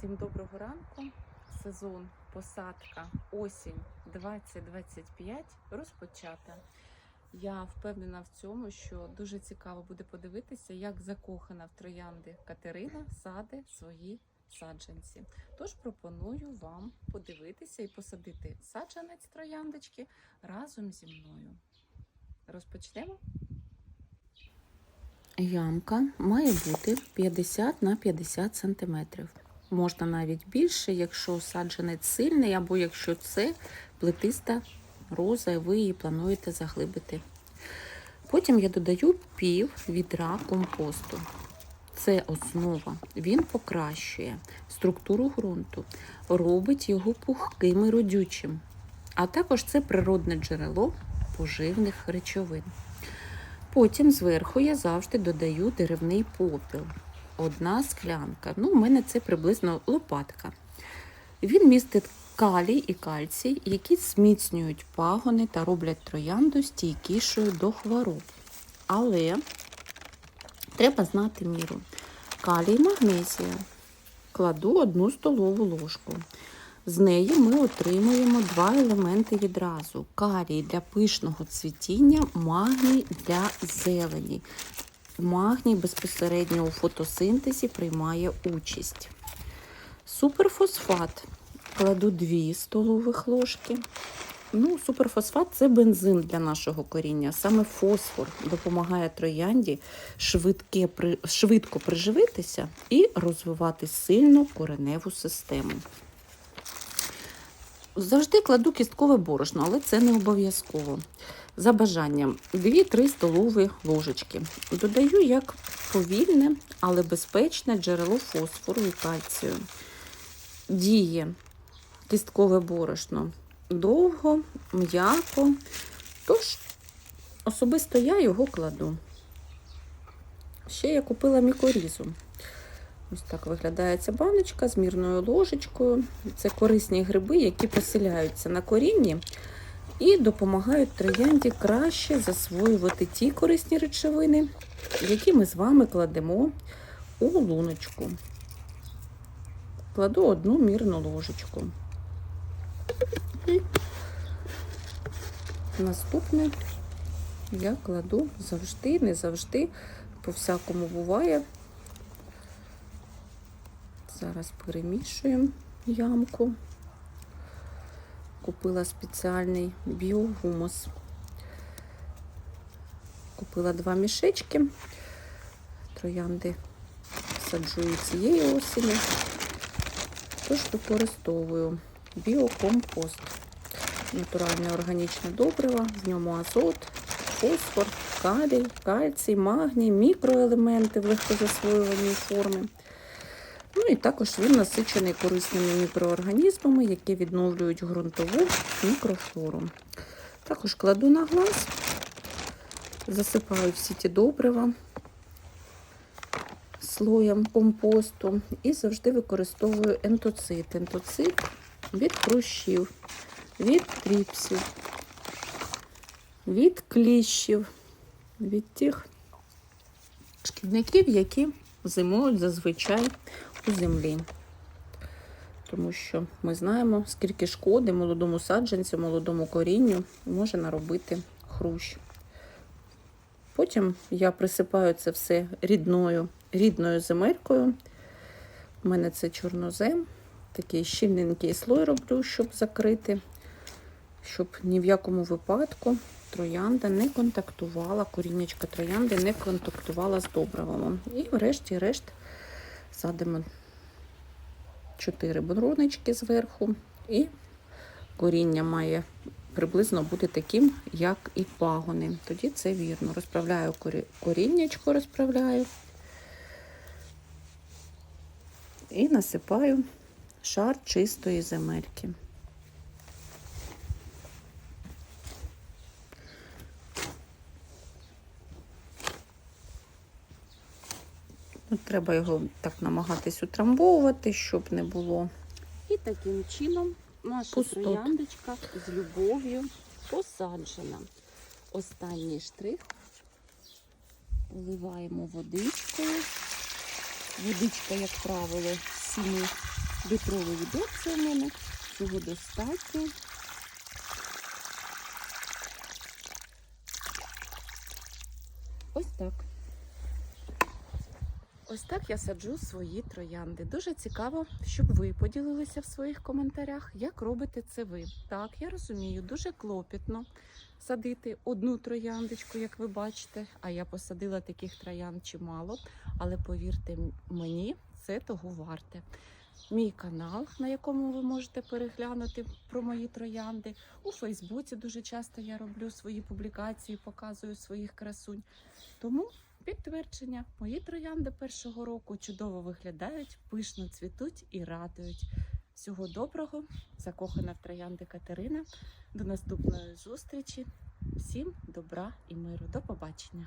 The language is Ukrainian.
Всім доброго ранку. Сезон посадка осінь 2025 розпочата. Я впевнена в цьому, що дуже цікаво буде подивитися, як закохана в троянди Катерина саде свої саджанці. Тож пропоную вам подивитися і посадити саджанець трояндочки разом зі мною. Розпочнемо. Ямка має бути 50 на 50 сантиметрів. Можна навіть більше, якщо саджанець сильний, або якщо це плетиста роза, і ви її плануєте заглибити. Потім я додаю пів відра компосту. Це основа. Він покращує структуру ґрунту, робить його пухким і родючим. А також це природне джерело поживних речовин. Потім зверху я завжди додаю деревний попіл. Одна склянка. Ну, у мене це приблизно лопатка. Він містить калій і кальцій, які зміцнюють пагони та роблять троянду стійкішою до хвороб. Але треба знати міру. Калій магнезія. Кладу одну столову ложку. З неї ми отримуємо два елементи відразу: калій для пишного цвітіння, магній для зелені. Магній безпосередньо у фотосинтезі приймає участь. Суперфосфат кладу 2 столових ложки. Ну, суперфосфат це бензин для нашого коріння. Саме фосфор допомагає троянді швидке, швидко приживитися і розвивати сильну кореневу систему. Завжди кладу кісткове борошно, але це не обов'язково. За бажанням 2-3 столові ложечки. Додаю як повільне, але безпечне джерело фосфору і кальцію. Діє кісткове борошно довго, м'яко. Тож, особисто я його кладу. Ще я купила мікорізу. Ось так виглядає ця баночка з мірною ложечкою. Це корисні гриби, які поселяються на корінні і допомагають троянді краще засвоювати ті корисні речовини, які ми з вами кладемо у луночку. Кладу одну мірну ложечку. Наступне я кладу завжди, не завжди, по всякому буває. Зараз перемішуємо ямку. Купила спеціальний біогумус. Купила два мішечки. Троянди саджую цієї осені. Тож використовую біокомпост. Натуральне органічне добриво, в ньому азот, фосфор, калій, кальцій, магній, мікроелементи в легкозасвоюваній формі. І також він насичений корисними мікроорганізмами, які відновлюють ґрунтову мікрофлору. Також кладу на глаз, засипаю всі ті добрива слоєм компосту і завжди використовую ентоцит. Ентоцит від хрущів, від тріпсів, від кліщів, від тих шкідників, які зимують зазвичай у землі. Тому що ми знаємо, скільки шкоди молодому саджанцю, молодому корінню може наробити хрущ. Потім я присипаю це все рідною, рідною земелькою. У мене це чорнозем. Такий щільненький слой роблю, щоб закрити, щоб ні в якому випадку троянда не контактувала, коріннячка троянди не контактувала з добривом. І врешті-решт садимо 4 бронички зверху, і коріння має приблизно бути таким, як і пагони. Тоді це вірно. Розправляю корі- коріннячко, розправляю і насипаю шар чистої земельки. Ну, Треба його так намагатись утрамбовувати, щоб не було. І таким чином наша Пустот. трояндочка з любов'ю посаджена. Останній штрих. Вливаємо водичкою. Водичка, як правило, з 7 Літрове відерце у мене. Цього достатньо. Ось так. Ось так я саджу свої троянди. Дуже цікаво, щоб ви поділилися в своїх коментарях, як робите це ви. Так, я розумію, дуже клопітно садити одну трояндочку, як ви бачите. А я посадила таких троянд чимало. Але повірте мені, це того варте. Мій канал, на якому ви можете переглянути про мої троянди. У Фейсбуці дуже часто я роблю свої публікації, показую своїх красунь. Тому Підтвердження, мої троянди першого року чудово виглядають, пишно цвітуть і радують. Всього доброго, закохана в троянди Катерина. До наступної зустрічі. Всім добра і миру. До побачення.